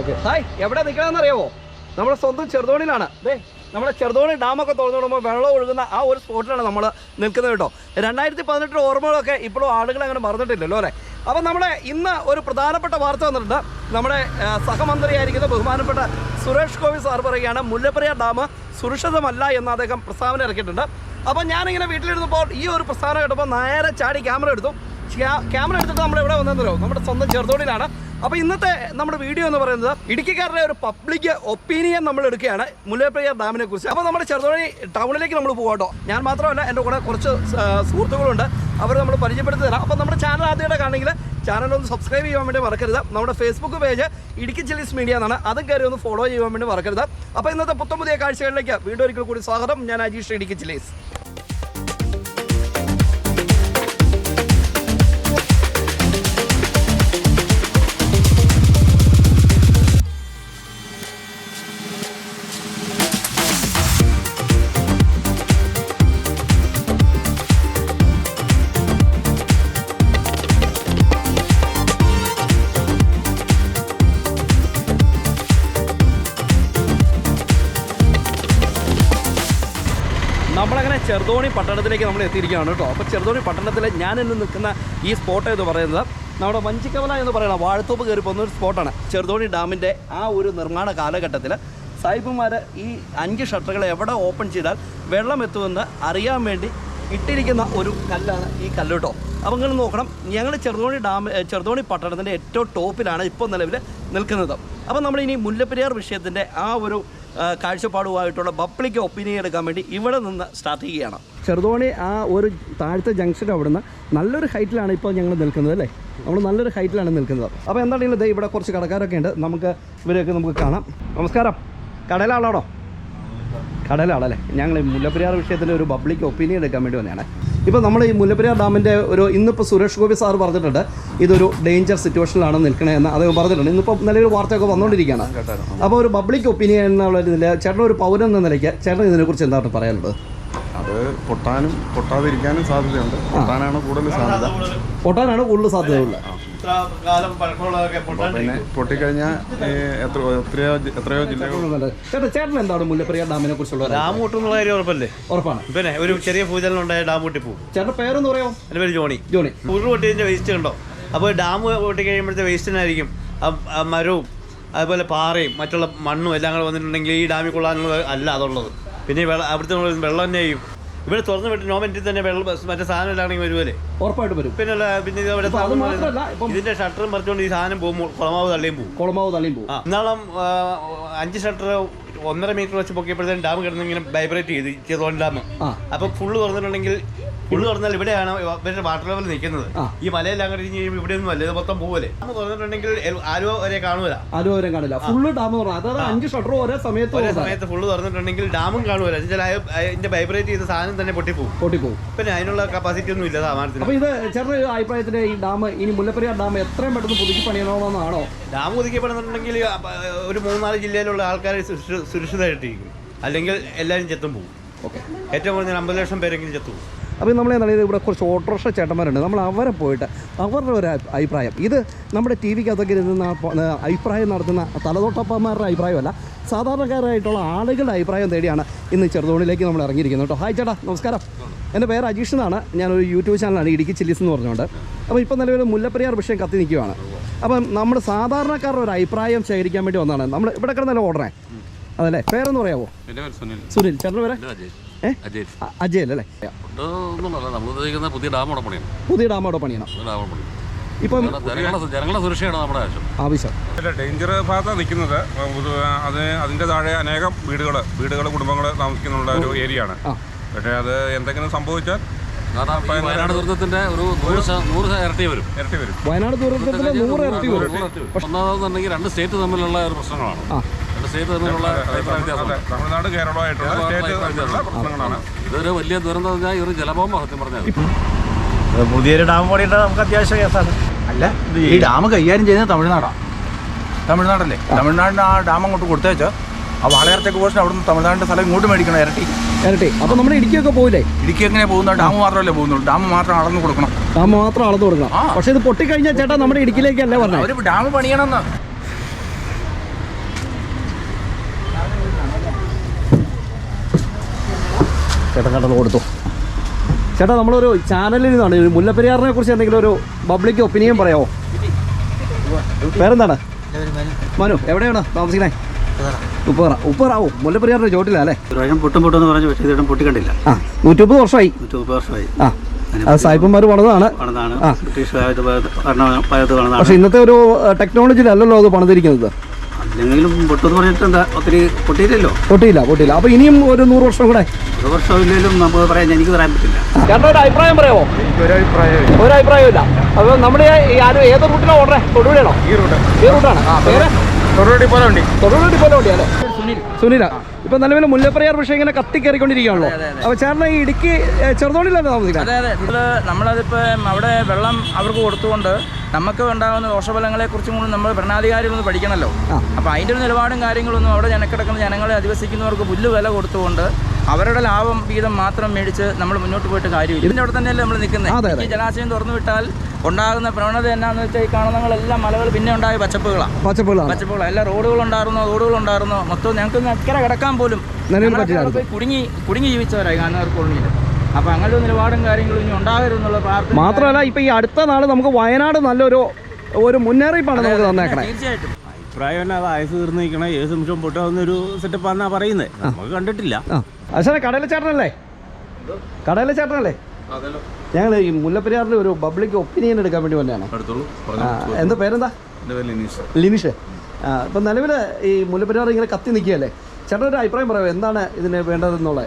Okay എവിടെ നിൽക്കണമെന്ന് അറിയാവോ നമ്മുടെ സ്വന്തം ചെറുതോണിയിലാണ്. അതെ നമ്മുടെ ചെറുതോണി ഡാമൊക്കെ തുറന്നു വിടുമ്പോൾ വെള്ളം ഒഴുകുന്ന ആ ഒരു സ്പോട്ടിലാണ് നമ്മൾ നിൽക്കുന്നത് കേട്ടോ. രണ്ടായിരത്തി പതിനെട്ടിൽ ഓർമ്മകളൊക്കെ ഇപ്പോഴും ആളുകൾ അങ്ങനെ മറന്നിട്ടില്ലല്ലോ അല്ലേ? അപ്പം നമ്മുടെ ഇന്ന് ഒരു പ്രധാനപ്പെട്ട വാർത്ത വന്നിട്ടുണ്ട്. നമ്മുടെ സഹമന്ത്രി സഹമന്ത്രിയായിരിക്കുന്ന ബഹുമാനപ്പെട്ട സുരേഷ് ഗോപി സാർ പറയുകയാണ് മുല്ലപ്പെരിയാർ ഡാം സുരക്ഷിതമല്ല എന്ന് അദ്ദേഹം പ്രസ്താവന ഇറക്കിയിട്ടുണ്ട്. അപ്പം ഞാനിങ്ങനെ വീട്ടിലിരുന്നപ്പോൾ ഈ ഒരു പ്രസ്താവന കേട്ടപ്പോൾ നേരെ ചാടി ക്യാമറ എടുത്തു. ക്യാമറ എടുത്തിട്ട് നമ്മൾ എവിടെ വന്നതല്ലോ നമ്മുടെ സ്വന്തം ചെറുതോണിയിലാണ്. അപ്പോൾ ഇന്നത്തെ നമ്മുടെ വീഡിയോ എന്ന് പറയുന്നത് ഇടുക്കിക്കാരുടെ ഒരു പബ്ലിക് ഒപ്പീനിയൻ നമ്മൾ എടുക്കുകയാണ് മുല്ലപ്പെരിയാർ ഡാമിനെ കുറിച്ച്. അപ്പോൾ നമ്മുടെ ചെറുതോണി ടൗണിലേക്ക് നമ്മൾ പോകാട്ടോ ഞാൻ മാത്രമല്ല എന്റെ കൂടെ കുറച്ച് സുഹൃത്തുക്കളുണ്ട്. അവർ നമ്മൾ പരിചയപ്പെടുത്തി തരാം. അപ്പോൾ നമ്മുടെ ചാനൽ ആദ്യമായിട്ട് കാണണമെങ്കിൽ ചാനൽ ഒന്ന് സബ്സ്ക്രൈബ് ചെയ്യാൻ വേണ്ടി മറക്കരുത്. നമ്മുടെ Facebook page Idukki Chillies Media എന്നാണ്. അതും കയറി ഒന്ന് ഫോളോ ചെയ്യാൻ വേണ്ടി മറക്കരുത്. അപ്പോൾ ഇന്നത്തെ പുത്തം പുതിയ കാഴ്ചകളിലേക്ക് വീണ്ടും ഒരിക്കൽ കൂടി സ്വാഗതം. ഞാൻ അജീഷ് ഇടുക്കി ചില്ലീസ് ചെറുതോണി പട്ടണത്തിലേക്ക് നമ്മൾ എത്തിയിരിക്കുകയാണ് കേട്ടോ. അപ്പോൾ ചെറുതോണി പട്ടണത്തിൽ ഞാൻ ഇന്ന് നിൽക്കുന്ന ഈ സ്പോട്ട് എന്ന് പറയുന്നത് നമ്മുടെ വഞ്ചിക്കവല എന്ന് പറയുന്ന വാഴത്തോപ്പ് കയറി പോകുന്ന ഒരു സ്പോട്ടാണ് ചെറുതോണി ഡാമിന്റെ ആ ഒരു നിർമ്മാണ കാലഘട്ടത്തിൽ സായിപ്പുമാർ ഈ അഞ്ച് ഷട്ടറുകൾ എവിടെ ഓപ്പൺ ചെയ്താൽ വെള്ളം എത്തുമെന്ന് അറിയാൻ വേണ്ടി ഇട്ടിരിക്കുന്ന ഒരു കല്ലാണ് ഈ കല്ല് കേട്ടോ. അപ്പോൾ നിങ്ങൾ നോക്കണം ഞങ്ങൾ ചെറുതോണി ഡാം ചെറുതോണി പട്ടണത്തിന്റെ ഏറ്റവും ടോപ്പിലാണ് ഇപ്പോൾ നിലവിൽ നിൽക്കുന്നത്. അപ്പോൾ നമ്മളിനി മുല്ലപ്പെരിയാർ വിഷയത്തിന്റെ ആ ഒരു കാഴ്ചപ്പാടുമായിട്ടുള്ള പബ്ലിക് ഒപ്പീനിയൻ എടുക്കാൻ വേണ്ടി ഇവിടെ നിന്ന് സ്റ്റാർട്ട് ചെയ്യുകയാണ്. ചെറുതോണി ആ ഒരു താഴത്തെ ജംഗ്ഷൻ അവിടുന്ന് നല്ലൊരു ഹൈറ്റിലാണ് ഇപ്പോൾ ഞങ്ങൾ നിൽക്കുന്നത് അല്ലേ? നമ്മൾ നല്ലൊരു ഹൈറ്റിലാണ് നിൽക്കുന്നത്. അപ്പോൾ എന്താണെങ്കിലും ദേ ഇവിടെ കുറച്ച് കടക്കാരൊക്കെ ഉണ്ട്. നമുക്ക് ഇവരെയൊക്കെ നമുക്ക് കാണാം. നമസ്കാരം. കടലാളാണോ കടലാണല്ലേ ഞങ്ങൾ മുല്ലപ്പെരിയാർ വിഷയത്തിന്റെ ഒരു പബ്ലിക് ഒപ്പീനിയൻ എടുക്കാൻ വേണ്ടി വന്നതാണ്. ഇപ്പോൾ നമ്മൾ ഈ മുല്ലപ്പെരിയാർ ഡാമിന്റെ ഒരു ഇന്നിപ്പോൾ സുരേഷ് ഗോപി സാർ പറഞ്ഞിട്ടുണ്ട് ഇതൊരു ഡേഞ്ചർ സിറ്റുവേഷനിലാണ് നിൽക്കണേ എന്ന് അദ്ദേഹം പറഞ്ഞിട്ടുണ്ട്. ഇന്നിപ്പോൾ നിലവിൽ വാർത്തയൊക്കെ വന്നുകൊണ്ടിരിക്കുകയാണ് അപ്പോൾ ഒരു പബ്ലിക് ഒപ്പീനിയൻ എന്നുള്ള ഇതിൽ ചേട്ടൻ ഒരു പൗരൻ എന്ന നിലയ്ക്ക് ചേട്ടൻ ഇതിനെക്കുറിച്ച് എന്താണ് പറയാനുള്ളത്? അത് പൊട്ടാനും പൊട്ടാതിരിക്കാനും സാധ്യതയുണ്ട്. പൊട്ടാനാണ് കൂടുതൽ സാധ്യത. പൊട്ടാനാണ് കൂടുതൽ സാധ്യതയുള്ളത്. പിന്നെ പൊട്ടിക്കഴിഞ്ഞാൽ എത്ര എത്രയോ എത്രയോ ജില്ലകൾ. ചേട്ടാ ചേട്ടൻ എന്താണ് മുല്ലപ്പെരിയാർ ഡാമിനെ കുറിച്ചുള്ള ഒരു ഡാം പൊട്ടുന്നുള്ള കാര്യം ഉറപ്പല്ലേ? ഉറപ്പാണ്. പിന്നെ ഒരു ചെറിയ ഭൂചലനം ഉണ്ടായ ഡാം പൊട്ടി പോകും ചേട്ടൻ പേരെന്ന് പറയാമോ? എന്റെ പേര് ജോണി. ജോണി. ഉരുൾ പൊട്ടിയതിന്റെ വേസ്റ്റ് ഉണ്ടോ? അപ്പോൾ ഡാം പൊട്ടി കഴിയുമ്പോഴത്തെ വേസ്റ്റിനായിരിക്കും മരവും അതുപോലെ പാറയും മറ്റുള്ള മണ്ണും എല്ലാം കൂടെ വന്നിട്ടുണ്ടെങ്കിൽ ഈ ഡാമിൽ കൊള്ളാനുള്ള അല്ല അതുള്ളത്. പിന്നെ വെള്ളം അവിടുത്തെ വെള്ളം തന്നെ ചെയ്യും ഇവിടെ തുറന്നു വിട്ട് നോമെന്റിൽ തന്നെ വെള്ളം മറ്റേ സാധനം എല്ലാണെങ്കിൽ വരുമല്ലേ ഉറപ്പായിട്ട് വരും. പിന്നെ പിന്നെ ഇവിടെ അത് മാത്രമല്ല ഇതിന്റെ ഷട്ടറും മറിച്ചുകൊണ്ട് ഈ സാധനം പോകുമ്പോൾ കുളമാവ് തള്ളിയും പോകും. കുളമാവ് തള്ളിയും പോകും. ഇന്നാളം അഞ്ച് ഷട്ടർ ഒന്നര മീറ്റർ വെച്ച് പൊക്കിയപ്പോഴത്തേക്കും ഡാം കിടന്ന് ഇങ്ങനെ വൈബ്രേറ്റ് ചെയ്ത് ചെറുതോൺ ഡാം. അപ്പൊ ഫുള്ള് തുറന്നിട്ടുണ്ടെങ്കിൽ ഫുള്ള് തുറന്നാൽ ഇവിടെയാണ് ഇവരുടെ വാട്ടർ ലെവൽ നിൽക്കുന്നത്. ഈ മലയെല്ലാം കഴിഞ്ഞ് ഇഞ്ഞ് കഴിയുമ്പോൾ ഇവിടെ ഒന്നും അല്ല. ഇത് മൊത്തം പോവല്ലേ? ഡാം തുറന്നിട്ടുണ്ടെങ്കിൽ ആരോ ആലുവ വരെ കാണൂല. ആലുവരം കാണില്ല. ഫുള്ള് ഡാം തുറന്നു അതായത് അഞ്ച് ഷട്ടർ ഒരേ സമയത്ത് ഒരേ സമയത്ത് ഫുള്ള് തുറന്നിട്ടുണ്ടെങ്കിൽ ഡാമും കാണൂല. എന്നുവെച്ചാൽ അതിന്റെ വൈബ്രേറ്റ് ചെയ്ത സാധനം തന്നെ പൊട്ടിപ്പോകും പൊട്ടിപ്പോകും പിന്നെ അതിനുള്ള കപ്പാസിറ്റി ഒന്നും ഇല്ല സാമാനത്തിന്. അപ്പൊ ഇത് ചെറിയൊരു അഭിപ്രായത്തിന് ഈ ഡാം ഇനി മുല്ലപ്പെരിയാർ ഡാം എത്രയും പെട്ടെന്ന് പുതുക്കി പണിയണമെന്നാണോ? ഡാം ഒതുക്കപ്പെടുന്നുണ്ടെങ്കിൽ ഒരു മൂന്നാൽ ജില്ലയിലുള്ള ആൾക്കാർ സുരക്ഷിതമായിട്ടിരിക്കും അല്ലെങ്കിൽ എല്ലാവരും ചെത്തും പോകും ഓക്കെ. ഏറ്റവും കുറഞ്ഞ അമ്പത് ലക്ഷം പേരെങ്കിലും ചെത്തും പോകും അപ്പോൾ നമ്മൾ എന്താണ് ഇവിടെ കുറച്ച് ഓട്ടോറിക്ഷ ചേട്ടന്മാരുണ്ട്. നമ്മൾ അവരെ പോയിട്ട് അവരുടെ ഒരു അഭിപ്രായം. ഇത് നമ്മുടെ ടി വിക്കകത്തൊക്കെ ഇരുന്ന അഭിപ്രായം നടത്തുന്ന തലതോട്ടപ്പന്മാരുടെ അഭിപ്രായമല്ല സാധാരണക്കാരായിട്ടുള്ള ആളുകളുടെ അഭിപ്രായം തേടിയാണ് ഇന്ന് ചെറുതോണിലേക്ക് നമ്മൾ ഇറങ്ങിയിരിക്കുന്നത് കേട്ടോ. ഹായ് ചേട്ടാ നമസ്കാരം. എന്റെ പേര് അജീഷ് എന്നാണ് ഞാനൊരു യൂട്യൂബ് ചാനലാണ് ഇടുക്കി ചില്ലീസ് എന്ന് പറഞ്ഞുകൊണ്ട്. അപ്പോൾ ഇപ്പോൾ നിലവിൽ മുല്ലപ്പെരിയാർ വിഷയം കത്തി നിൽക്കുകയാണ്. അപ്പം നമ്മൾ സാധാരണക്കാരുടെ ഒരു അഭിപ്രായം ശേഖരിക്കാൻ വേണ്ടി വന്നതാണ്. നമ്മൾ ഇവിടെ കിടന്നല്ലോ ഓർഡറേ അതല്ലേ? പേരെന്ന് പറയാമോ സുനിൽ. സുനിൽ. ചേട്ടന്റെ പേര്? എന്റെ അജയ് ഏ? അജയ്. അ- അജയ് അല്ലേ? നമ്മൾ ഉദ്ദേശിക്കുന്ന പുതിയ ഡാം അവിടെ പണിയണം. പുതിയ ഡാം അവിടെ പണിയണം. ഇപ്പം ജനങ്ങളുടെ സുരക്ഷയാണ് നമ്മുടെ ആവശ്യം. ആവശ്യം. ഡേഞ്ചർ ഭാഗത്താണ് നിൽക്കുന്നത്. അത് അതിന്റെ താഴെ അനേകം വീടുകൾ വീടുകൾ കുടുംബങ്ങൾ താമസിക്കുന്നുള്ള ഒരു ഏരിയ ആണ് പക്ഷേ അത് എന്തെങ്കിലും സംഭവിച്ചാൽ വയനാട് ദുരന്തത്തിന്റെ ഒരു നൂറ് ഇരട്ടി വരും. ഇരട്ടി വരും. വയനാട് ദുരന്തത്തിന്റെ നൂറ് ഇരട്ടി വരും. ഒന്നാമതെന്നുണ്ടെങ്കിൽ രണ്ട് സ്റ്റേറ്റ് തമ്മിലുള്ള ഒരു പ്രശ്നങ്ങളാണ്. സ്റ്റേറ്റ് തമ്മിലുള്ള അഭിപ്രായ തമിഴ്നാട് കേരളമായിട്ടുള്ള സ്റ്റേറ്റ് തമ്മിലുള്ള പ്രശ്നങ്ങളാണ്. ഇതൊരു വലിയ ദുരന്തം എന്ന് പറഞ്ഞാൽ ഈ ഒരു ജലബോംബ സത്യം പറഞ്ഞാൽ. പുതിയൊരു ഡാം പണിയിട്ട് നമുക്ക് അത്യാവശ്യ കേസാണ്. അല്ല ഈ ഡാം കൈകാര്യം ചെയ്യുന്നത് തമിഴ്നാടാണ് തമിഴ്നാടല്ലേ? തമിഴ്നാടിന് ആ ഡാം അങ്ങോട്ട് കൊടുത്തേച്ചോ ആ വാളയാർ ചെക്ക് അവിടെ നിന്ന് തമിഴ്നാടിന്റെ സ്ഥലം ഇങ്ങോട്ട് മേടിക്കണം ഇരട്ടി. ഇരട്ടി. അപ്പോൾ നമ്മുടെ ഇടുക്കിയൊക്കെ പോകില്ലേ ഇടുക്കി എങ്ങനെ പോകുന്നത്? ഡാം മാത്രമല്ലേ പോകുന്നുള്ളൂ. ഡാം മാത്രം അളന്ന് കൊടുക്കണം. ഡാം മാത്രം അളന്ന് കൊടുക്കണം. പക്ഷേ പക്ഷെ ഇത് പൊട്ടിക്കഴിഞ്ഞാൽ ചേട്ടാ നമ്മുടെ ഇടുക്കിയിലേക്കല്ലേ പറഞ്ഞത് ഒരു ഡാം പണിയണമെന്ന്. ചേട്ടൻ കണ്ടത് കൊടുത്തു. ചേട്ടാ നമ്മളൊരു ചാനലിൽ നിന്നാണ് മുല്ലപ്പെരിയാറിനെ കുറിച്ച് എന്തെങ്കിലും ഒരു പബ്ലിക് ഒപ്പീനിയൻ പറയാമോ പേരെന്താണ്? മനു. എവിടെയാണ് താമസിക്കണേ? ഉപ്പറ ഉപ്പറാവോ മുല്ലപ്പെരിയാറിന്റെ ചോട്ടില്ല അല്ലേ? പൊട്ടും പൊട്ടെന്ന് പറഞ്ഞു പക്ഷേ ഇതിടം പൊട്ടിക്കണ്ടില്ല. ആ നൂറ്റിമുപ്പത് വർഷമായി. വർഷമായി. ആ സായിപ്പന്മാർ പണിതാണ്. ബ്രിട്ടീഷ് പക്ഷെ ഇന്നത്തെ ഒരു ടെക്നോളജിയിലല്ലല്ലോ അത് പണിതിരിക്കുന്നത്. അല്ലെങ്കിലും പൊട്ടെന്ന് പറഞ്ഞിട്ട് എന്താ ഒത്തിരി പൊട്ടിയില്ലല്ലോ? പൊട്ടിയില്ല പൊട്ടിയില്ല. അപ്പൊ ഇനിയും ഒരു നൂറ് വർഷം കൂടെ? ഒരു വർഷം ഇല്ലെങ്കിലും നമുക്ക് പറയാൻ എനിക്ക് പറയാൻ പറ്റില്ല. ചേട്ടൻ ഒരു അഭിപ്രായം പറയാമോ? ഒരു അഭിപ്രായമില്ല അപ്പൊ നമ്മുടെ ഏത് റൂട്ടിലാണ് ഓർഡറേ തൊടുപുഴയാണോ? ഈ റൂട്ടാണ് ഈ റൂട്ടാണ്. പേര്? തൊടുപുഴ. പോലെ ഉണ്ട് അല്ലേ? സുനിൽ. സുനില. ഇപ്പൊ നിലവിൽ മുല്ലപ്പെരിയാർ പക്ഷേ ഇങ്ങനെ കത്തിക്കേറിക്കൊണ്ടിരിക്കുകയാണല്ലോ അപ്പൊ ചേട്ടൻ ഈ ഇടുക്കി താമസിക്കുന്നത്? അതെ അതെ. നമ്മളതിപ്പോ അവിടെ വെള്ളം അവർക്ക് കൊടുത്തുകൊണ്ട് നമുക്ക് ഉണ്ടാകുന്ന ദോഷഫലങ്ങളെ കുറിച്ചും കൂടി നമ്മൾ ഭരണാധികാരികളൊന്ന് പഠിക്കണമല്ലോ അപ്പൊ അതിന്റെ ഒരു നിലപാടും കാര്യങ്ങളൊന്നും അവിടെ ജനക്കിടക്കുന്ന ജനങ്ങളെ അധിവസിക്കുന്നവർക്ക് പുല്ല് വില കൊടുത്തുകൊണ്ട് അവരുടെ ലാഭം വീതം മാത്രം മേടിച്ച് നമ്മൾ മുന്നോട്ട് പോയിട്ട് കാര്യമില്ല. ഇതിന്റെ അവിടെ തന്നെയല്ലേ നമ്മൾ നിൽക്കുന്നത് ഈ ജലാശയം തുറന്നു വിട്ടാൽ ഉണ്ടാകുന്ന പ്രവണത എന്നാന്ന് വെച്ചാൽ ഈ കാണുന്നങ്ങളെല്ലാം മലകൾ പിന്നെ ഉണ്ടായ പച്ചപ്പുകളാണ്. പച്ചപ്പുകളാണ്. പച്ചപ്പുകളാണ്. എല്ലാ റോഡുകൾ ഉണ്ടായിരുന്നോ റോഡുകൾ ഉണ്ടായിരുന്നോ. മൊത്തം ഞങ്ങൾക്ക് അക്കരെ കിടക്കാൻ പോലും കുടുങ്ങി കുടുങ്ങി ജീവിച്ചവരായി കാണുന്നവർ കോളനിയിൽ അപ്പൊ അങ്ങനെ ഒരു നിലപാടും കാര്യങ്ങളും ഇനി ഉണ്ടാകരുതെന്നുള്ള പ്രാർത്ഥന മാത്രമല്ല ഇപ്പൊ ഈ അടുത്ത നാൾ നമുക്ക് വയനാട് നല്ലൊരു ഒരു മുന്നറിയിപ്പാണ് നമുക്ക് തന്നേക്കണേ. തീർച്ചയായിട്ടും. അഭിപ്രായം അത് ആയസ് തീർന്നു നിൽക്കണ ഏത് നിമിഷം പൊട്ടാവുന്നൊരു സെറ്റപ്പാന്നാ പറയുന്നത് നമുക്ക് കണ്ടിട്ടില്ല. അച്ഛനെ കടയിലെ ചേട്ടനല്ലേ? കടയിലെ ചേട്ടനല്ലേ? ഞങ്ങൾ ഈ മുല്ലപ്പെരിയാറിന്റെ ഒരു പബ്ലിക് ഒപ്പീനിയൻ എടുക്കാൻ വേണ്ടി വന്നതാണ്. എന്താ പേരെന്താ? ലിനിഷ്. ഇപ്പം നിലവിൽ ഈ മുല്ലപ്പെരിയാർ ഇങ്ങനെ കത്തി നിൽക്കുകയല്ലേ? ചേട്ടൻ ഒരു അഭിപ്രായം പറയാം എന്താണ് ഇതിന് വേണ്ടതെന്നുള്ളത്?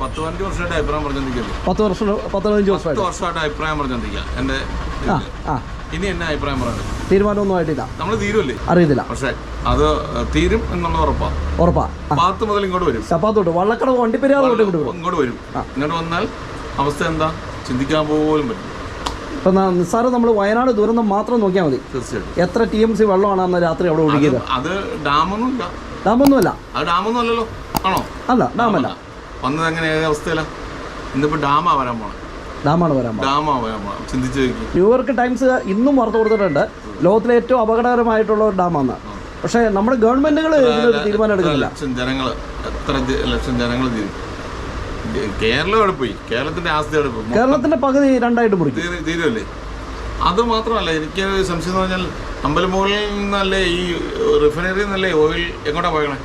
പത്ത് പതിനഞ്ച് വർഷമായിട്ട് അഭിപ്രായം പറഞ്ഞോണ്ടിരിക്കല്ലേ പത്ത് വർഷം പത്ത് പതിനഞ്ച് വർഷമായിട്ട്. വർഷമായിട്ട് അഭിപ്രായം പറഞ്ഞിരിക്കുക എന്റെ ഇനി എന്നെ അഭിപ്രായം പറയുന്നത് തീരുമാനമൊന്നും ആയിട്ടില്ല. നമ്മൾ തീരുമല്ലേ അറിയത്തില്ല. പക്ഷേ അത് തീരും എന്നുള്ള ഉറപ്പാ. ഉറപ്പാ. പാത്ത് മുതൽ ഇങ്ങോട്ട് വരും. ചപ്പാത്തോട്ട് വള്ളക്കടവ് വണ്ടിപ്പെരിയാർ ഇങ്ങോട്ട് വരും. ഇങ്ങോട്ട് വന്നാൽ അവസ്ഥ എന്താ? ചിന്തിക്കാൻ പോലും പറ്റും ഇപ്പം നിസ്സാരം നമ്മൾ വയനാട് ദുരന്തം മാത്രം നോക്കിയാൽ മതി. തീർച്ചയായിട്ടും. എത്ര ടി എം സി വെള്ളമാണ് അന്ന് രാത്രി അവിടെ ഒഴുകിയത്? അത് ഡാമൊന്നുമില്ല. ഡാമൊന്നുമല്ല. അത് ഡാമൊന്നും അല്ലല്ലോ ആണോ? അല്ല ഡാമല്ല. വന്നത് അങ്ങനെ അവസ്ഥയില? ഇന്നിപ്പോ ഡാമാ വരാൻ പോണേ. ഡാമാണ് വരാൻ. ഡാമാ വരാൻ പോണേ. ചിന്തിച്ചു ന്യൂയോർക്ക് ടൈംസ് ഇന്നും വാർത്ത കൊടുത്തിട്ടുണ്ട്. ലോകത്തിലെ ഏറ്റവും അപകടകരമായിട്ടുള്ള ഒരു ഡാമാണ് പക്ഷേ നമ്മുടെ ഗവൺമെന്റുകൾ തീരുമാനം എടുക്കുന്നില്ല. ലക്ഷം ജനങ്ങൾ എത്ര ലക്ഷം ജനങ്ങൾ തീരും ജ- കേരളം പോയി കേരളത്തിന്റെ ആസ്തി എവിടെ പോയി കേരളത്തിന്റെ പകുതി രണ്ടായിട്ട് മുറിക്കും. തീരു- തീരുമല്ലേ അത് മാത്രമല്ല എനിക്ക് സംശയം എന്ന് പറഞ്ഞാൽ അമ്പലമുകളിൽ നിന്നല്ലേ ഈ റിഫൈനറി നിന്നല്ലേ ഓയിൽ എങ്ങോട്ടാ പോയണേ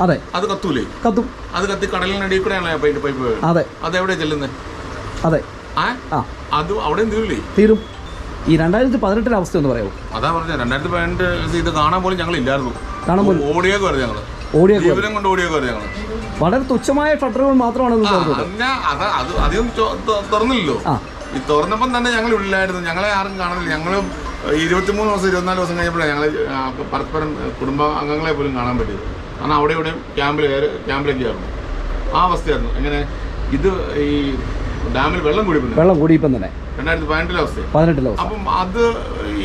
അതെ. അത് കത്തൂലേ? കത്തും. അത് കത്തി കടലിനടിയിൽ കൂടെയാണ് പൈപ്പ് പൈപ്പ് അതെ. അത് എവിടെ ചെല്ലുന്നത് അതെ. അത് അവിടെ തീരില്ലേ തീരും. ഈ രണ്ടായിരത്തി പതിനെട്ടിലെ അവസ്ഥ ഒന്ന് പറയാമോ? അതാ പറഞ്ഞ രണ്ടായിരത്തി പതിനെട്ട് ഇത് കാണാൻ പോലും ഞങ്ങൾ ഇല്ലായിരുന്നു കാണാൻ പോലും- ഓടിയൊക്കെ വരുന്നത് ഞങ്ങൾ ഓടിയൊക്കെ കൊണ്ട് ഓടിയൊക്കെ വരുന്നത് ഞങ്ങൾ. വളരെ തുച്ഛമായ ഷട്ടറുകൾ മാത്രമാണ് അധികം തുറന്നില്ലല്ലോ. ഈ തുറന്നപ്പം തന്നെ ഞങ്ങൾ ഉള്ളിലായിരുന്നു. ഞങ്ങളെ ആരും കാണുന്നില്ല ഞങ്ങളും ഇരുപത്തിമൂന്ന് ദിവസം ഇരുപത്തിനാല് ദിവസം കഴിഞ്ഞപ്പോഴാണ് ഞങ്ങൾ പരസ്പരം കുടുംബ അംഗങ്ങളെ പോലും കാണാൻ പറ്റിയത്. കാരണം അവിടെ ഇവിടെ ക്യാമ്പിൽ കയറി ക്യാമ്പിലേക്ക് ആയിരുന്നു. ആ അവസ്ഥയായിരുന്നു. എങ്ങനെ? ഇത് ഈ ഡാമിൽ വെള്ളം കൂടി വെള്ളം കൂടി ഇപ്പം തന്നെ. രണ്ടായിരത്തി പതിനെട്ടിലെ അവസ്ഥ പതിനെട്ടിലെ അപ്പം അത്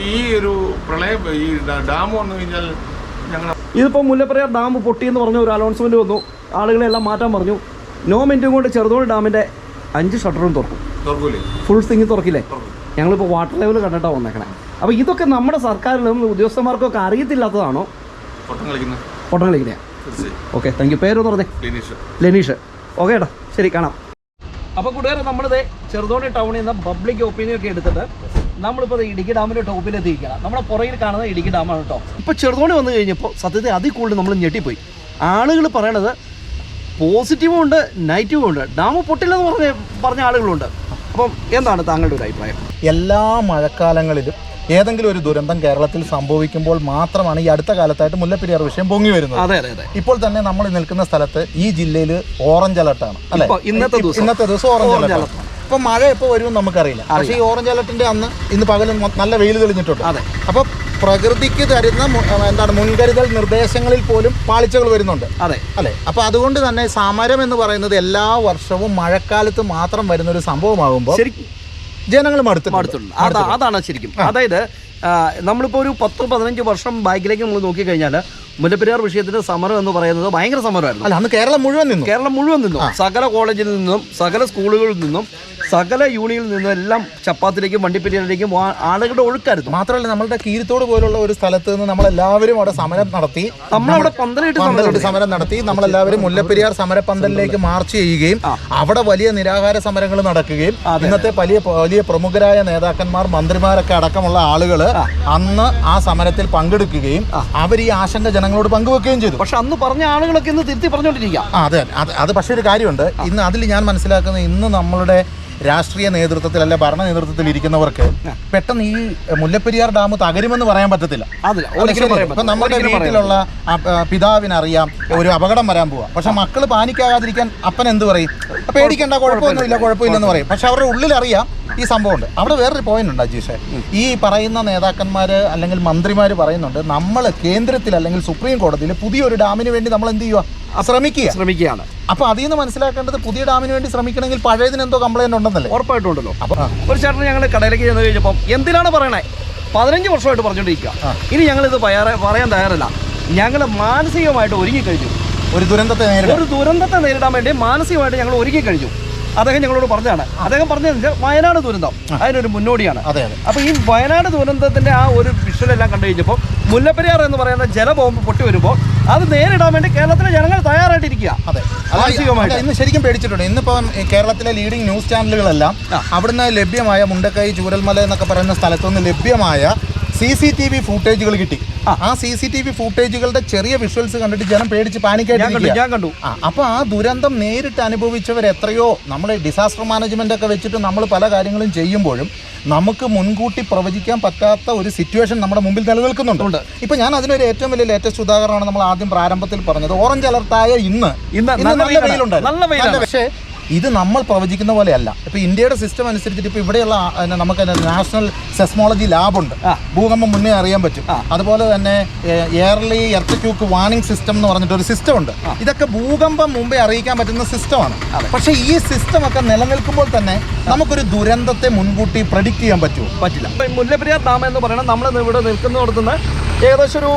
ഈ ഒരു പ്രളയം ഈ ഡാം വന്നു കഴിഞ്ഞാൽ ഞങ്ങൾ ഇതിപ്പോൾ മുല്ലപ്പെരിയാർ ഡാം പൊട്ടിയെന്ന് പറഞ്ഞ ഒരു അനൗൺസ്മെന്റ് വന്നു. ആളുകളെല്ലാം മാറ്റാൻ പറഞ്ഞു. നോ മിനിറ്റും കൊണ്ട് ചെറുതോണി ഡാമിന്റെ അഞ്ച് ഷട്ടറും തുറക്കും. ഫുൾ സിംഗ് തുറക്കില്ലേ? ഞങ്ങളിപ്പോൾ വാട്ടർ ലെവൽ കണ്ടിട്ടാണ് വന്നേക്കണേ. അപ്പോൾ ഇതൊക്കെ നമ്മുടെ സർക്കാരിലും ഉദ്യോഗസ്ഥന്മാർക്കും ഒക്കെ അറിയത്തില്ലാത്തതാണോ? പൊട്ടം കളിക്കുന്നത്. ഓക്കെ താങ്ക് യു പേരൊന്ന് പറഞ്ഞേ. ലെനീഷ്. ഓക്കെ ഏട്ടാ ശരി കാണാം. അപ്പോൾ കൂട്ടുകാരെ നമ്മളിത് ചെറുതോണി ടൗണിൽ നിന്ന് പബ്ലിക് ഒപ്പീനിയൻ ഒക്കെ എടുത്തിട്ട് നമ്മളിപ്പോൾ ദേ ഇടുക്കി ഡാമിന്റെ ടോപ്പിലെത്തിയിരിക്കണം നമ്മുടെ പുറകിൽ കാണുന്നത് ഇടുക്കി ഡാമാണ് കേട്ടോ. ഇപ്പോൾ ചെറുതോണി വന്നു കഴിഞ്ഞപ്പോൾ സത്യത്തിൽ അതിൽ കൂടുതൽ നമ്മൾ ഞെട്ടിപ്പോയി. ആളുകൾ പറയണത് പോസിറ്റീവും ഉണ്ട് നെഗറ്റീവും ഉണ്ട്. ഡാം പൊട്ടില്ലെന്ന് പറഞ്ഞ പറഞ്ഞ ആളുകളുണ്ട്. അപ്പം എന്താണ് താങ്കളുടെ ഒരു അഭിപ്രായം? എല്ലാ മഴക്കാലങ്ങളിലും ഏതെങ്കിലും ഒരു ദുരന്തം കേരളത്തിൽ സംഭവിക്കുമ്പോൾ മാത്രമാണ് ഈ അടുത്ത കാലത്തായിട്ട് മുല്ലപ്പെരിയാർ വിഷയം പൊങ്ങി വരുന്നത്. അതെ അതെ അതെ. ഇപ്പോൾ തന്നെ നമ്മൾ നിൽക്കുന്ന സ്ഥലത്ത് ഈ ജില്ലയിൽ ഓറഞ്ച് അലർട്ടാണ് അല്ലെ? ഇപ്പൊ ഇന്നത്തെ ദിവസം. ഇന്നത്തെ ദിവസം ഓറഞ്ച് ഓറഞ്ച് അലർട്ട് ഇപ്പൊ മഴ എപ്പോൾ വരുമെന്ന് നമുക്കറിയില്ല. പക്ഷേ ഈ ഓറഞ്ച് അലർട്ടിന്റെ അന്ന് ഇന്ന് പകൽ നല്ല വെയിൽ തെളിഞ്ഞിട്ടുണ്ട്. അതെ. അപ്പോൾ പ്രകൃതിക്ക് തരുന്ന എന്താണ് മുൻകരുതൽ നിർദ്ദേശങ്ങളിൽ പോലും പാളിച്ചകൾ വരുന്നുണ്ട്. അതെ. അല്ലെ? അപ്പൊ അതുകൊണ്ട് തന്നെ സമരം എന്ന് പറയുന്നത് എല്ലാ വർഷവും മഴക്കാലത്ത് മാത്രം വരുന്ന ഒരു സംഭവമാകുമ്പോൾ ശരിക്കും ജനങ്ങൾ മടുത്തിട്ടുണ്ട്. അതാണ് ശരിക്കും. അതായത് നമ്മളിപ്പോൾ ഒരു പത്ത് പതിനഞ്ച് വർഷം ബാക്കിലേക്ക് നമ്മൾ നോക്കിക്കഴിഞ്ഞാൽ മുല്ലപ്പെരിയാർ വിഷയത്തിന്റെ സമരം എന്ന് പറയുന്നത് ഭയങ്കര സമരമായിരുന്നു. അല്ല അന്ന് കേരളം മുഴുവൻ നിന്നു. കേരളം മുഴുവൻ നിന്നും. സകല കോളേജിൽ നിന്നും സകല സ്കൂളുകളിൽ നിന്നും സകല യൂണിയനിൽ നിന്നും എല്ലാം ചപ്പാത്തിലേക്കും വണ്ടിപ്പെരിയാറിലേക്കും ആളുകളുടെ ഒഴുക്കായിരുന്നു. മാത്രമല്ല നമ്മളുടെ കീരിത്തോട് പോലുള്ള ഒരു സ്ഥലത്ത് നിന്ന് നമ്മളെല്ലാവരും അവിടെ സമരം നടത്തി. നമ്മളവിടെ പന്തലിട്ട് സമരം നടത്തി. നമ്മളെല്ലാവരും മുല്ലപ്പെരിയാർ സമരപ്പന്തലിലേക്ക് മാർച്ച് ചെയ്യുകയും അവിടെ വലിയ നിരാഹാര സമരങ്ങൾ നടക്കുകയും ഇന്നത്തെ വലിയ വലിയ പ്രമുഖരായ നേതാക്കന്മാർ മന്ത്രിമാരൊക്കെ അടക്കമുള്ള ആളുകൾ അന്ന് ആ സമരത്തിൽ പങ്കെടുക്കുകയും അവർ ഈ ആശങ്ക ജനങ്ങളോട് പങ്കുവെക്കുകയും ചെയ്തു. പക്ഷെ അന്ന് പറഞ്ഞ ആളുകളൊക്കെ ഇന്ന് തിരുത്തി പറഞ്ഞുകൊണ്ടിരിക്കുക. അതെ അത്. അത് പക്ഷേ ഒരു കാര്യമുണ്ട്. ഇന്ന് അതിൽ ഞാൻ മനസ്സിലാക്കുന്നത് ഇന്ന് നമ്മളുടെ രാഷ്ട്രീയ നേതൃത്വത്തിൽ അല്ലെ ഭരണ നേതൃത്വത്തിൽ ഇരിക്കുന്നവർക്ക് പെട്ടെന്ന് ഈ മുല്ലപ്പെരിയാർ ഡാം തകരുമെന്ന് പറയാൻ പറ്റത്തില്ല. ഇപ്പൊ നമ്മുടെ വീട്ടിലുള്ള പിതാവിനറിയാം ഒരു അപകടം വരാൻ പോവാ. പക്ഷെ മക്കൾ പാനിക്കാകാതിരിക്കാൻ അപ്പൻ എന്ത് പറയും? പേടിക്കേണ്ട കുഴപ്പമൊന്നുമില്ല കുഴപ്പമില്ലെന്ന് പറയും. പക്ഷെ അവരുടെ ഉള്ളിൽ അറിയാം ഈ സംഭവമുണ്ട്. അവിടെ വേറൊരു പോയിന്റ് ഉണ്ട് അജീഷെ. ഈ പറയുന്ന നേതാക്കന്മാര് അല്ലെങ്കിൽ മന്ത്രിമാര് പറയുന്നുണ്ട് നമ്മൾ കേന്ദ്രത്തിൽ അല്ലെങ്കിൽ സുപ്രീം കോടതിയിൽ പുതിയൊരു ഡാമിന് വേണ്ടി നമ്മൾ എന്ത് ചെയ്യുക ശ്രമിക്കുക ശ്രമിക്കുകയാണ്. അപ്പൊ അതിൽ നിന്ന് മനസ്സിലാക്കേണ്ടത് പുതിയ ഡാമിന് വേണ്ടി ശ്രമിക്കണമെങ്കിൽ പഴയതിന് എന്തോ കംപ്ലൈന്റ് ഉണ്ടെന്നല്ലേ? ഉറപ്പായിട്ടും ഉണ്ടല്ലോ അപ്പൊ ഒരു ചേട്ടൻ ഞങ്ങൾ കടയിലേക്ക് ചെന്ന് കഴിഞ്ഞപ്പം എന്തിനാണ് പറയണേ? പതിനഞ്ച് വർഷമായിട്ട് പറഞ്ഞുകൊണ്ടിരിക്കുക. ഇനി ഞങ്ങൾ ഇത് പറയാൻ തയ്യാറല്ല. ഞങ്ങൾ മാനസികമായിട്ട് ഒരുങ്ങി കഴിഞ്ഞു ഒരു ദുരന്തത്തെ നേരിടാൻ. ഒരു ദുരന്തത്തെ നേരിടാൻ വേണ്ടി മാനസികമായിട്ട് ഞങ്ങൾ ഒരുങ്ങി കഴിഞ്ഞു അദ്ദേഹം ഞങ്ങളോട് പറഞ്ഞതാണ്. അദ്ദേഹം പറഞ്ഞതെന്ന് വെച്ചാൽ വയനാട് ദുരന്തം. അതിനൊരു മുന്നോടിയാണ്. അതെ അപ്പോൾ ഈ വയനാട് ദുരന്തത്തിന്റെ ആ ഒരു വിഷ്വലെല്ലാം കണ്ടു കഴിഞ്ഞപ്പോൾ മുല്ലപ്പെരിയാർ എന്ന് പറയുന്ന ജലബോംബ് പൊട്ടി വരുമ്പോൾ അത് നേരിടാൻ വേണ്ടി കേരളത്തിലെ ജനങ്ങൾ തയ്യാറായിട്ടിരിക്കുക. അതെ. മാനസികമായിട്ട്. ഇന്ന് ശരിക്കും പേടിച്ചിട്ടുണ്ട്. ഇന്നിപ്പം കേരളത്തിലെ ലീഡിംഗ് ന്യൂസ് ചാനലുകളെല്ലാം അവിടുന്ന് ലഭ്യമായ മുണ്ടക്കൈ ചൂരൽമല എന്നൊക്കെ പറയുന്ന സ്ഥലത്തുനിന്ന് ലഭ്യമായ സി സി ടി വി ഫുട്ടേജുകൾ കിട്ടി. ആ. സി സി ടി വി ഫുട്ടേജുകളുടെ ചെറിയ വിഷ്വൽസ് കണ്ടിട്ട് ജനം പേടിച്ച് പാനിക്കായിട്ട് ഞാൻ കണ്ടു അപ്പൊ ആ ദുരന്തം നേരിട്ട് അനുഭവിച്ചവർ എത്രയോ നമ്മൾ ഡിസാസ്റ്റർ മാനേജ്മെന്റ് ഒക്കെ വെച്ചിട്ട് നമ്മൾ പല കാര്യങ്ങളും ചെയ്യുമ്പോഴും നമുക്ക് മുൻകൂട്ടി പ്രവചിക്കാൻ പറ്റാത്ത ഒരു സിറ്റുവേഷൻ നമ്മുടെ മുമ്പിൽ നിലനിൽക്കുന്നുണ്ട്. ഇപ്പൊ ഞാൻ അതിനൊരു ഏറ്റവും വലിയ ലേറ്റസ്റ്റ് ഉദാഹരണമാണ് നമ്മൾ ആദ്യം പ്രാരംഭത്തിൽ പറഞ്ഞത്. ഓറഞ്ച് അലർട്ടായ ഇന്ന് ഇന്ന് നല്ല വെയിലുണ്ട്. പക്ഷേ ഇത് നമ്മൾ പ്രവചിക്കുന്ന പോലെയല്ല. ഇപ്പൊ ഇന്ത്യയുടെ സിസ്റ്റം അനുസരിച്ചിട്ട് ഇപ്പൊ ഇവിടെയുള്ള നമുക്ക് നാഷണൽ സെസ്മോളജി ലാബ് ഉണ്ട്. ഭൂകമ്പം മുന്നേ അറിയാൻ പറ്റും. അതുപോലെ തന്നെ എയർലി എർത്തക്യൂക്ക് വാർണിംഗ് സിസ്റ്റം എന്ന് പറഞ്ഞിട്ട് ഒരു സിസ്റ്റം ഉണ്ട്. ഇതൊക്കെ ഭൂകമ്പം മുമ്പേ അറിയിക്കാൻ പറ്റുന്ന സിസ്റ്റമാണ് പക്ഷേ ഈ സിസ്റ്റം ഒക്കെ നിലനിൽക്കുമ്പോൾ തന്നെ നമുക്കൊരു ദുരന്തത്തെ മുൻകൂട്ടി പ്രഡിക്റ്റ് ചെയ്യാൻ പറ്റുമോ? പറ്റില്ല. മുല്ലപ്പെരിയാർ ഡാം എന്ന് പറയുന്നത് നമ്മൾ ഇവിടെ നിൽക്കുന്നിടത്തുനിന്ന് ഏകദേശം ഒരു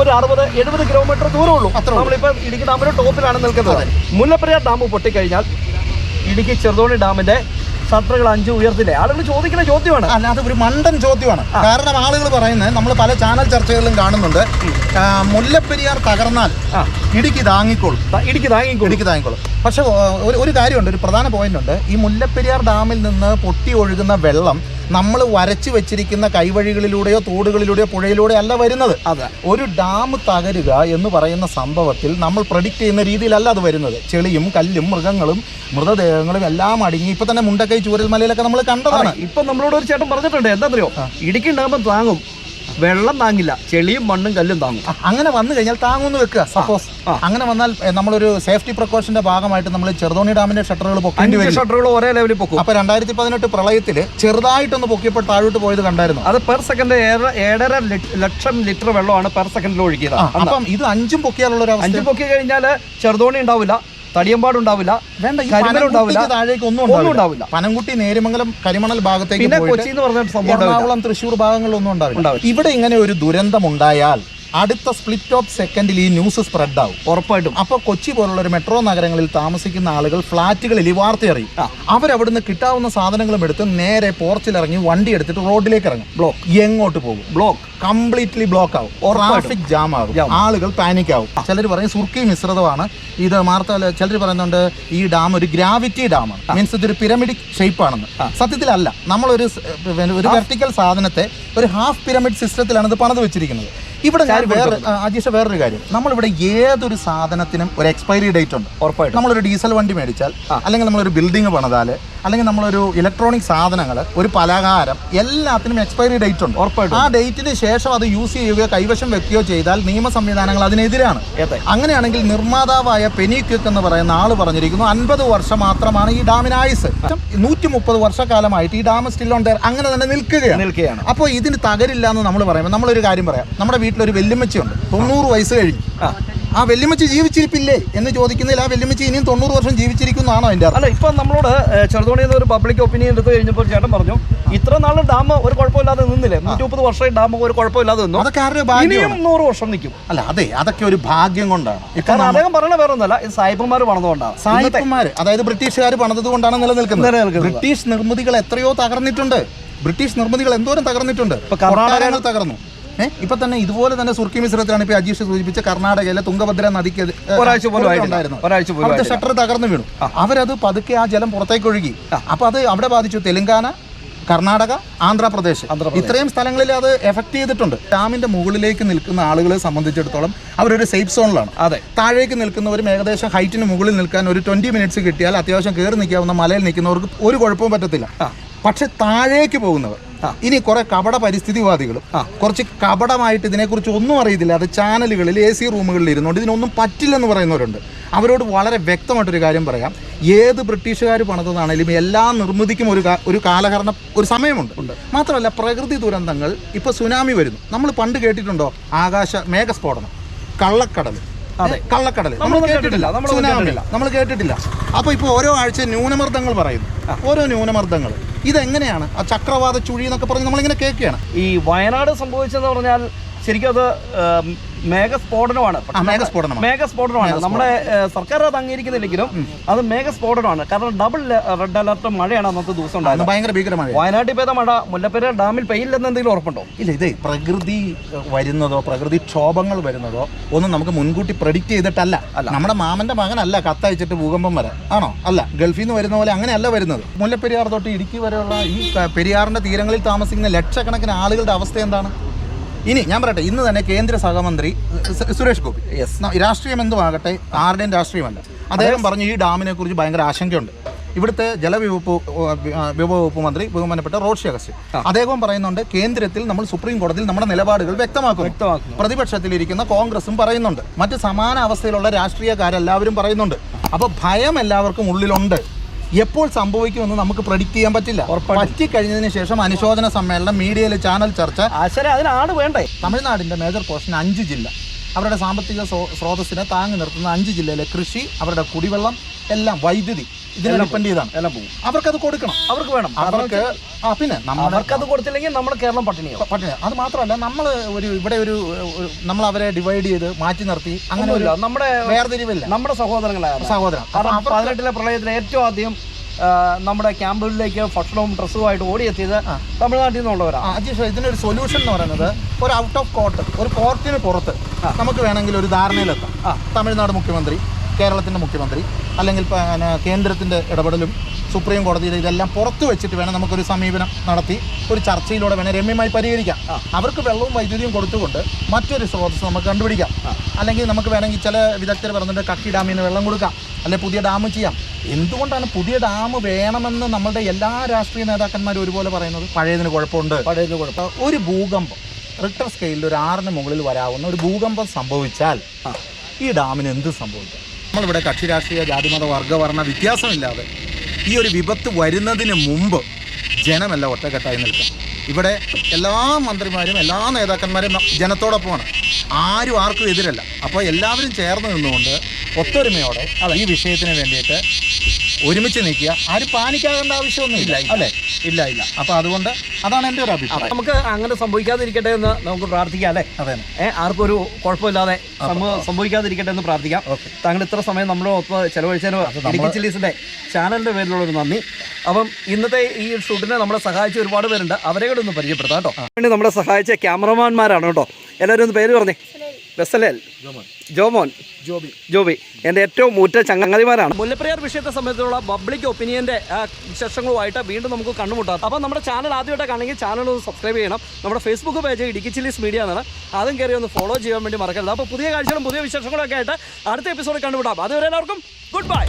ഒരു അറുപത് എഴുപത് കിലോമീറ്റർ ദൂരം അത്രേ ഉള്ളൂ. നമ്മളിപ്പോൾ ഇടുക്കി ഡാമിന്റെ ടോപ്പിലാണ് നിൽക്കുന്നത്. മുല്ലപ്പെരിയാർ ഡാം പൊട്ടിക്കഴിഞ്ഞാൽ ഇടുക്കി ചെറുതോണി ഡാമിന്റെ ഷട്ടറുകൾ അഞ്ച് ഉയർത്തില്ലേ? ആളുകൾ ചോദിക്കുന്ന ചോദ്യമാണ്. അല്ല അത് ഒരു മണ്ടൻ ചോദ്യമാണ്. കാരണം ആളുകൾ പറയുന്നത് നമ്മൾ പല ചാനൽ ചർച്ചകളിലും കാണുന്നുണ്ട്. മുല്ലപ്പെരിയാർ തകർന്നാൽ. ഇടുക്കി താങ്ങിക്കോളും ഇടുക്കി താങ്ങിക്കോ ഇടുക്കി താങ്ങിക്കോളും പക്ഷെ ഒരു ഒരു കാര്യമുണ്ട് ഒരു പ്രധാന പോയിന്റ് ഉണ്ട്. ഈ മുല്ലപ്പെരിയാർ ഡാമിൽ നിന്ന് പൊട്ടി ഒഴുകുന്ന വെള്ളം നമ്മൾ വരച്ചു വെച്ചിരിക്കുന്ന കൈവഴികളിലൂടെയോ തോടുകളിലൂടെയോ പുഴയിലൂടെയോ അല്ല വരുന്നത്. അതെ. ഒരു ഡാം തകരുക എന്ന് പറയുന്ന സംഭവത്തിൽ നമ്മൾ പ്രഡിക്റ്റ് ചെയ്യുന്ന രീതിയിലല്ല അത് വരുന്നത്. ചെളിയും കല്ലും മൃഗങ്ങളും മൃതദേഹങ്ങളും എല്ലാം അടങ്ങി ഇപ്പൊ തന്നെ മുണ്ടക്കൈ ചൂരൽമലയിലൊക്കെ നമ്മൾ കണ്ടതാണ്. ഇപ്പൊ നമ്മളോട് ഒരു ചേട്ടൻ പറഞ്ഞിട്ടുണ്ട്. എന്താ പറയുക ഇടുക്കി ഉണ്ടാകുമ്പോൾ താങ്ങും. വെള്ളം താങ്ങില്ല. ചെളിയും മണ്ണും കല്ലും താങ്ങും. അങ്ങനെ വന്നു കഴിഞ്ഞാൽ താങ്ങുമെന്ന് വെക്കുക സപ്പോസ് അങ്ങനെ വന്നാൽ നമ്മളൊരു സേഫ്റ്റി പ്രിക്കോഷന്റെ ഭാഗമായിട്ട് നമ്മൾ ചെറുതോണി ഡാമിന്റെ ഷട്ടറുകൾ പൊക്കേണ്ടി വരും. ഷട്ടറുകൾ ഒരേ ലെവലിൽ പൊക്കും. അപ്പൊ രണ്ടായിരത്തി പതിനെട്ട് പ്രളയത്തിൽ ചെറുതായിട്ടൊന്ന് പൊക്കിയപ്പോൾ താഴോട്ട് പോയത് കണ്ടായിരുന്നു? അത് പെർ സെക്കൻഡ് ഏഴര ലക്ഷം ലിറ്റർ വെള്ളമാണ് പെർ സെക്കൻഡിൽ ഒഴുകിയത്. അപ്പം ഇത് അഞ്ചും പൊക്കിയാലുള്ള ഒരു അഞ്ചും പൊക്കി കഴിഞ്ഞാൽ ചെറുതോണി ഉണ്ടാവില്ല. തടിയമ്പാട് ഉണ്ടാവില്ല വേണ്ട ഈ ഉണ്ടാവില്ല. താഴേക്ക് ഒന്നും ഉണ്ടാവില്ല. പനംകുട്ടി നേരിമംഗലം കരിമണൽ ഭാഗത്തേക്ക് പിന്നെ കൊച്ചി എന്ന് പറഞ്ഞ സംഭവം. എറണാകുളം തൃശ്ശൂർ ഭാഗങ്ങളിലൊന്നും ഉണ്ടാവില്ല. ഇവിടെ ഇങ്ങനെ ഒരു ദുരന്തം ഉണ്ടായാൽ അടുത്ത സ്പ്ലിറ്റ് ഓഫ് സെക്കൻഡിൽ ഈ ന്യൂസ് സ്പ്രെഡ് ആവും. ഉറപ്പായിട്ടും. അപ്പോൾ കൊച്ചി പോലുള്ള ഒരു മെട്രോ നഗരങ്ങളിൽ താമസിക്കുന്ന ആളുകൾ ഫ്ലാറ്റുകളിൽ ഈ വാർത്ത അറിയും അവരവിടുന്ന് കിട്ടാവുന്ന സാധനങ്ങളും എടുത്ത് നേരെ പോർച്ചിലിറങ്ങി വണ്ടി എടുത്തിട്ട് റോഡിലേക്ക് ഇറങ്ങും. ബ്ലോക്ക് എങ്ങോട്ട് പോകും? ബ്ലോക്ക് കംപ്ലീറ്റ്ലി ബ്ലോക്ക് ആവും. ട്രാഫിക് ജാം ആകും ആളുകൾ പാനിക് ആവും. ചിലർ പറയും സുർക്കി മിശ്രിതമാണ്. ഇത് മാത്രമല്ല ചിലർ പറയുന്നുണ്ട് ഈ ഡാം ഒരു ഗ്രാവിറ്റി ഡാമാണ് മീൻസ് ഇതൊരു പിരമിഡിക് ഷേപ്പ് ആണെന്ന്. സത്യത്തിലല്ല. നമ്മളൊരു ഒരു വെർട്ടിക്കൽ സാധനത്തെ ഒരു ഹാഫ് പിരമിഡ് സിസ്റ്റത്തിലാണ് ഇത് പണിത് വെച്ചിരിക്കുന്നത്. ഇവിടെ ഞാൻ വേറെ അജീഷ വേറൊരു കാര്യം. നമ്മളിവിടെ ഏതൊരു സാധനത്തിനും ഒരു എക്സ്പയറി ഡേറ്റ് ഉണ്ട്. ഉറപ്പായിട്ടും. നമ്മളൊരു ഡീസൽ വണ്ടി മേടിച്ചാൽ അല്ലെങ്കിൽ നമ്മളൊരു ബിൽഡിംഗ് പണിതാൽ അല്ലെങ്കിൽ നമ്മളൊരു ഇലക്ട്രോണിക് സാധനങ്ങൾ ഒരു പലഹാരം എല്ലാത്തിനും എക്സ്പയറി ഡേറ്റ് ഉണ്ട്. ഉറപ്പായിട്ട്. ആ ഡേറ്റിന് ശേഷം അത് യൂസ് ചെയ്യുകയോ കൈവശം വെക്കുകയോ ചെയ്താൽ നിയമ സംവിധാനങ്ങൾ അതിനെതിരാണ്. അങ്ങനെയാണെങ്കിൽ നിർമ്മാതാവായ പെനിക്വിക്ക് എന്ന് പറയുന്ന ആൾ പറഞ്ഞിരിക്കുന്നു അൻപത് വർഷം മാത്രമാണ് ഈ ഡാമിന് ആയുസ്. നൂറ്റി മുപ്പത് വർഷക്കാലമായിട്ട് ഈ ഡാം സ്റ്റിൽ ഓൺ അങ്ങനെ തന്നെ നിൽക്കുകയാണ്. നിൽക്കുകയാണ്. അപ്പോൾ ഇതിന് തകരില്ല എന്ന് നമ്മൾ പറയുമ്പോൾ നമ്മളൊരു കാര്യം പറയാം. നമ്മുടെ വീട്ടിലൊരു വെല്ലുമ്മച്ചിയുണ്ട്. തൊണ്ണൂറ് വയസ്സ് കഴിഞ്ഞു. ആ. വെല്ലുമ്മച്ചി ജീവിച്ചിരിപ്പില്ലേ? എന്ന് ചോദിക്കുന്നതിൽ ആ വെല്ലുമ്മച്ചി ഇനിയും തൊണ്ണൂറ് വർഷം ജീവിച്ചിരിക്കുന്നതാണോ അതിന്റെ അല്ല ഇപ്പൊ നമ്മളോട് ചെറുതോണി ഒരു പബ്ലിക് ഒപ്പീനിയൻ എടുത്തു കഴിഞ്ഞപ്പോൾ ചേട്ടൻ പറഞ്ഞു ഇത്ര നാൾ ഡാം ഒരു കുഴപ്പമില്ലാതെ നിന്നില്ലേ? നൂറ്റി മുപ്പത് വർഷം ഡാം ഒരു കുഴപ്പമില്ലാതെ നിന്നു. അതൊക്കെ ആരുടെ ഭാഗ്യമാണ് നൂറ് വർഷം നിൽക്കും. അല്ല അതെ അതൊക്കെ ഒരു ഭാഗ്യം കൊണ്ടാണ്. കാരണം അദ്ദേഹം പറയണ വേറെ ഒന്നല്ല ഇത് സായിപ്പന്മാർ പണിതുകൊണ്ടാണ്. സായിപ്പന്മാർ അതായത് ബ്രിട്ടീഷുകാർ പണിതത് കൊണ്ടാണ് നിലനിൽക്കുന്നത്. ബ്രിട്ടീഷ് നിർമ്മിതികൾ എത്രയോ തകർന്നിട്ടുണ്ട്. ബ്രിട്ടീഷ് നിർമ്മിതികൾ എന്തോരം തകർന്നിട്ടുണ്ട്. തകർന്നു. ഇപ്പൊ തന്നെ ഇതുപോലെ തന്നെ സുർക്കി മിശ്രത്തിലാണ് ഇപ്പൊ അജീഷ് സൂചിപ്പിച്ച കർണാടകയിലെ തുംഗഭദ്ര നദിക്ക് ഒരാഴ്ച പോലും ആയിട്ടില്ല. ഉണ്ടായിരുന്നു ഒരാഴ്ച പോലും അവിടുത്തെ ഷട്ടർ തകർന്നു വീണു. അവരത് പതുക്കെ ആ ജലം പുറത്തേക്ക് ഒഴുകി. അപ്പൊ അത് അവിടെ ബാധിച്ചു. തെലങ്കാന കർണാടക ആന്ധ്രാപ്രദേശ്. ഇത്രയും സ്ഥലങ്ങളിൽ അത് എഫക്ട് ചെയ്തിട്ടുണ്ട്. ഡാമിന്റെ മുകളിലേക്ക് നിൽക്കുന്ന ആളുകളെ സംബന്ധിച്ചിടത്തോളം അവരൊരു സേഫ് സോണിലാണ് അതെ. താഴേക്ക് നിൽക്കുന്നവരും ഏകദേശം ഹൈറ്റിന് മുകളിൽ നിൽക്കാൻ ഒരു ട്വന്റി മിനിറ്റ്സ് കിട്ടിയാൽ അത്യാവശ്യം കയറി നിൽക്കാവുന്ന മലയിൽ നിൽക്കുന്നവർക്ക് ഒരു കുഴപ്പവും പറ്റത്തില്ല. പക്ഷെ താഴേക്ക് പോകുന്നവർ ഇനി കുറെ കപട പരിസ്ഥിതിവാദികളും കുറച്ച് കപടമായിട്ട് ഇതിനെക്കുറിച്ച് ഒന്നും അറിയത്തില്ല. അത് ചാനലുകളിൽ എ സി റൂമുകളിൽ ഇരുന്നുകൊണ്ട് ഇതിനൊന്നും പറ്റില്ലെന്ന് പറയുന്നവരുണ്ട്. അവരോട് വളരെ വ്യക്തമായിട്ടൊരു കാര്യം പറയാം. ഏത് ബ്രിട്ടീഷുകാർ പണിതതാണെങ്കിലും എല്ലാ നിർമ്മിതിക്കും ഒരു ഒരു കാലഹരണ ഒരു സമയമുണ്ട്. മാത്രമല്ല പ്രകൃതി ദുരന്തങ്ങൾ ഇപ്പോൾ സുനാമി വരുന്നു. നമ്മൾ പണ്ട് കേട്ടിട്ടുണ്ടോ? ആകാശ മേഘസ്ഫോടനം കള്ളക്കടൽ. കള്ളക്കടൽ നമ്മൾ കേട്ടിട്ടില്ല. സുനാമില്ല നമ്മൾ കേട്ടിട്ടില്ല. അപ്പോൾ ഇപ്പോൾ ഓരോ ആഴ്ച ന്യൂനമർദ്ദങ്ങൾ പറയുന്നു. ഓരോ ന്യൂനമർദ്ദങ്ങൾ. ഇതെങ്ങനെയാണ്? ആ ചക്രവാത ചുഴി എന്നൊക്കെ പറഞ്ഞ് നമ്മളിങ്ങനെ കേൾക്കുകയാണ്. ഈ വയനാട് സംഭവിച്ചെന്ന് പറഞ്ഞാൽ ശരിക്കും അത് മേഘസ്ഫോടനമാണ്. മേഘസ്ഫോടനമാണ്. നമ്മുടെ സർക്കാർ അത് അംഗീകരിക്കുന്നില്ലെങ്കിലും അത് മേഘസ്ഫോടനമാണ്. കാരണം ഡബിൾ റെഡ് അലർട്ട് മഴയാണ് അന്നത്തെ ദിവസം ഉണ്ടായത്. ഭയങ്കര ഭീകരമായ വയനാട്ടിൽ പെയ്ത മഴ മുല്ലപ്പെര ഡാമിൽ പെയ്യില്ലെന്ന് എന്തെങ്കിലും ഉറപ്പുണ്ടോ? ഇല്ല ഇതേ പ്രകൃതി വരുന്നതോ പ്രകൃതി ക്ഷോഭങ്ങൾ വരുന്നതോ ഒന്നും നമുക്ക് മുൻകൂട്ടി പ്രഡിക്റ്റ് ചെയ്തിട്ടല്ല. നമ്മുടെ മാമന്റെ മകനല്ല കത്തയച്ചിട്ട് ഭൂകമ്പം വരെ. ആണോ? അല്ല ഗൾഫിൽ നിന്ന് വരുന്ന പോലെ അങ്ങനെയല്ല വരുന്നത്. മുല്ലപ്പെരിയാർ തൊട്ട് ഇടുക്കി വരെയുള്ള ഈ പെരിയാറിന്റെ തീരങ്ങളിൽ താമസിക്കുന്ന ലക്ഷക്കണക്കിന് ആളുകളുടെ അവസ്ഥ എന്താണ്? ഇനി ഞാൻ പറയട്ടെ ഇന്ന് തന്നെ കേന്ദ്ര സഹമന്ത്രി സുരേഷ് ഗോപി. യെസ് രാഷ്ട്രീയം എന്തുമാകട്ടെ ആരുടെയും രാഷ്ട്രീയമല്ല. അദ്ദേഹം പറഞ്ഞു ഈ ഡാമിനെ കുറിച്ച് ഭയങ്കര ആശങ്കയുണ്ട്. ഇവിടുത്തെ ജലവിവകുപ്പ് വിഭവ വകുപ്പ് മന്ത്രി ബഹുമാനപ്പെട്ട റോഷി അഗസ്റ്റ് അദ്ദേഹം പറയുന്നുണ്ട് കേന്ദ്രത്തിൽ നമ്മൾ സുപ്രീം കോടതിയിൽ നമ്മുടെ നിലപാടുകൾ വ്യക്തമാക്കും പ്രതിപക്ഷത്തിൽ പ്രതിപക്ഷത്തിലിരിക്കുന്ന കോൺഗ്രസും പറയുന്നുണ്ട്. മറ്റ് സമാന അവസ്ഥയിലുള്ള രാഷ്ട്രീയക്കാരെല്ലാവരും പറയുന്നുണ്ട്. അപ്പോൾ ഭയം എല്ലാവർക്കും ഉള്ളിലുണ്ട്. എപ്പോൾ സംഭവിക്കുമെന്ന് നമുക്ക് പ്രഡിക്ട് ചെയ്യാൻ പറ്റില്ല. പറ്റിക്കഴിഞ്ഞതിന് ശേഷം അനുശോചന സമ്മേളനം മീഡിയയിൽ ചാനൽ ചർച്ച. അതിനാണ് വേണ്ടേ? തമിഴ്നാടിന്റെ മേജർ പോർഷൻ അഞ്ച് ജില്ല. അവരുടെ സാമ്പത്തിക സ്രോ- സ്രോതസ്സിനെ താങ്ങി നിർത്തുന്ന അഞ്ച് ജില്ലയിലെ കൃഷി അവരുടെ കുടിവെള്ളം എല്ലാം വൈദ്യുതി. ഇതിനെ ഡിപ്പെൻഡ് ചെയ്താണ്. എല്ലാം പോകും. അവർക്കത് കൊടുക്കണം. അവർക്ക് വേണം. അവർക്ക് ആ പിന്നെ അവർക്ക് അവർക്കത് കൊടുത്തില്ലെങ്കിൽ നമ്മൾ കേരളം പട്ടിണി പട്ടിണി അത് മാത്രമല്ല നമ്മൾ ഒരു ഇവിടെ ഒരു നമ്മൾ അവരെ ഡിവൈഡ് ചെയ്ത് മാറ്റി നിർത്തി. അങ്ങനെ ഒരു. നമ്മുടെ വേർതിരിവില്ല. നമ്മുടെ സഹോദരങ്ങളാണ്. സഹോദരൻ. പതിനെട്ടിലെ പ്രളയത്തിൽ ഏറ്റവും ആദ്യം നമ്മുടെ ക്യാമ്പുകളിലേക്ക് ഭക്ഷണവും ഡ്രസ്സുമായിട്ട് ഓടിയെത്തിയത് തമിഴ്നാട്ടിൽ നിന്നുള്ളവരാണ് അജീഷ് ഇതിനൊരു സൊല്യൂഷൻ എന്ന് പറയുന്നത് ഒരു ഔട്ട് ഓഫ് കോർട്ട് ഒരു കോർട്ടിന് പുറത്ത് നമുക്ക് വേണമെങ്കിൽ ഒരു ധാരണയിലെത്താം. തമിഴ്നാട് മുഖ്യമന്ത്രി കേരളത്തിന്റെ മുഖ്യമന്ത്രി അല്ലെങ്കിൽ കേന്ദ്രത്തിന്റെ ഇടപെടലും സുപ്രീം കോടതിയുടെ ഇതെല്ലാം പുറത്തു വെച്ചിട്ട് വേണം നമുക്കൊരു സമീപനം നടത്തി ഒരു ചർച്ചയിലൂടെ വേണം രമ്യമായി പരിഹരിക്കാം. അവർക്ക് വെള്ളവും വൈദ്യുതിയും കൊടുത്തുകൊണ്ട് മറ്റൊരു സ്രോതസ് നമുക്ക് കണ്ടുപിടിക്കാം. അല്ലെങ്കിൽ നമുക്ക് വേണമെങ്കിൽ ചില വിദഗ്ധർ പറഞ്ഞിട്ട് കക്കി ഡാമിൽ നിന്ന് വെള്ളം കൊടുക്കാം അല്ലെ പുതിയ ഡാം ചെയ്യാം. എന്തുകൊണ്ടാണ് പുതിയ ഡാം വേണമെന്ന് നമ്മളുടെ എല്ലാ രാഷ്ട്രീയ നേതാക്കന്മാരും ഒരുപോലെ പറയുന്നത്? പഴയതിന് കുഴപ്പമുണ്ട്. പഴയതിന് കുഴപ്പം. ഒരു ഭൂകമ്പം റിട്ടർ സ്കെയിലിൽ ഒരു ആറിന് മുകളിൽ വരാവുന്ന ഒരു ഭൂകമ്പം സംഭവിച്ചാൽ ഈ ഡാമിന് എന്ത് സംഭവിക്കും? നമ്മളിവിടെ കക്ഷി രാഷ്ട്രീയ ജാതിമത വർഗവർണ വ്യത്യാസമില്ലാതെ ഈ ഒരു വിപത്ത് വരുന്നതിന് മുമ്പ് ജനമല്ല ഒറ്റക്കെട്ടായി നിൽക്കും. ഇവിടെ എല്ലാ മന്ത്രിമാരും എല്ലാ നേതാക്കന്മാരും ജനത്തോടൊപ്പമാണ്. ആരും ആർക്കും എതിരല്ല. അപ്പോൾ എല്ലാവരും ചേർന്ന് നിന്നുകൊണ്ട് ഒത്തൊരുമയോടെ ഈ വിഷയത്തിന് വേണ്ടിയിട്ട് ഒരുമിച്ച് നിൽക്കുക. ആരും പാനിക്കാകേണ്ട ആവശ്യമൊന്നുമില്ല അല്ലേ? ഇല്ല ഇല്ല. അപ്പൊ അതുകൊണ്ട് അതാണ് എന്റെ ഒരു അഭിപ്രായം. നമുക്ക് അങ്ങനെ സംഭവിക്കാതിരിക്കട്ടെ എന്ന് നമുക്ക് പ്രാർത്ഥിക്കാം അല്ലേ? അതെ. ഏഹ് ആർക്കും ഒരു കുഴപ്പമില്ലാതെ സംഭവ- സംഭവിക്കാതിരിക്കട്ടെ എന്ന് പ്രാർത്ഥിക്കാം. താങ്കൾ ഇത്ര സമയം നമ്മുടെ ഒപ്പം ചെലവഴിച്ചതിന് ഇടുക്കി ചില്ലീസിന്റെ ചാനലിന്റെ പേരിലുള്ള ഒരു നന്ദി. അപ്പം ഇന്നത്തെ ഈ ഷൂട്ടിനെ നമ്മളെ സഹായിച്ച ഒരുപാട് പേരുണ്ട്. അവരെ കൂടെ ഒന്ന് പരിചയപ്പെടുത്താം കേട്ടോ. വേണ്ടി നമ്മളെ സഹായിച്ച ക്യാമറമാൻമാരാണ് കേട്ടോ. എല്ലാവരും ഒന്ന് പേര് പറഞ്ഞേ. ബെസലേൽ. ജോമോൻ. ജോബി. ജോബി. എന്റെ ഏറ്റവും മൂറ്റ ചങ്ങാതിമാരാണ്. മുല്ലപ്പെരിയാർ വിഷയത്തെ സംബന്ധിച്ചുള്ള പബ്ലിക് ഒപ്പീനിയന്റെ വിശേഷങ്ങളുമായിട്ട് വീണ്ടും നമുക്ക് കണ്ടുമുട്ടാം അപ്പോൾ നമ്മുടെ ചാനൽ ആദ്യമായിട്ട് കാണണമെങ്കിൽ ചാനൽ ഒന്ന് സബ്സ്ക്രൈബ് ചെയ്യണം. നമ്മുടെ Facebook page Idukki Chillies Media എന്നാണ്. അതും കയറി ഒന്ന് ഫോളോ ചെയ്യാൻ വേണ്ടി മറക്കരുത്. അപ്പോൾ പുതിയ കാഴ്ചകളും പുതിയ വിശേഷങ്ങളൊക്കെ ആയിട്ട് അടുത്ത എപ്പിസോഡിൽ കണ്ടുമുട്ടാം. അതുവരെ എല്ലാവർക്കും ഗുഡ് ബൈ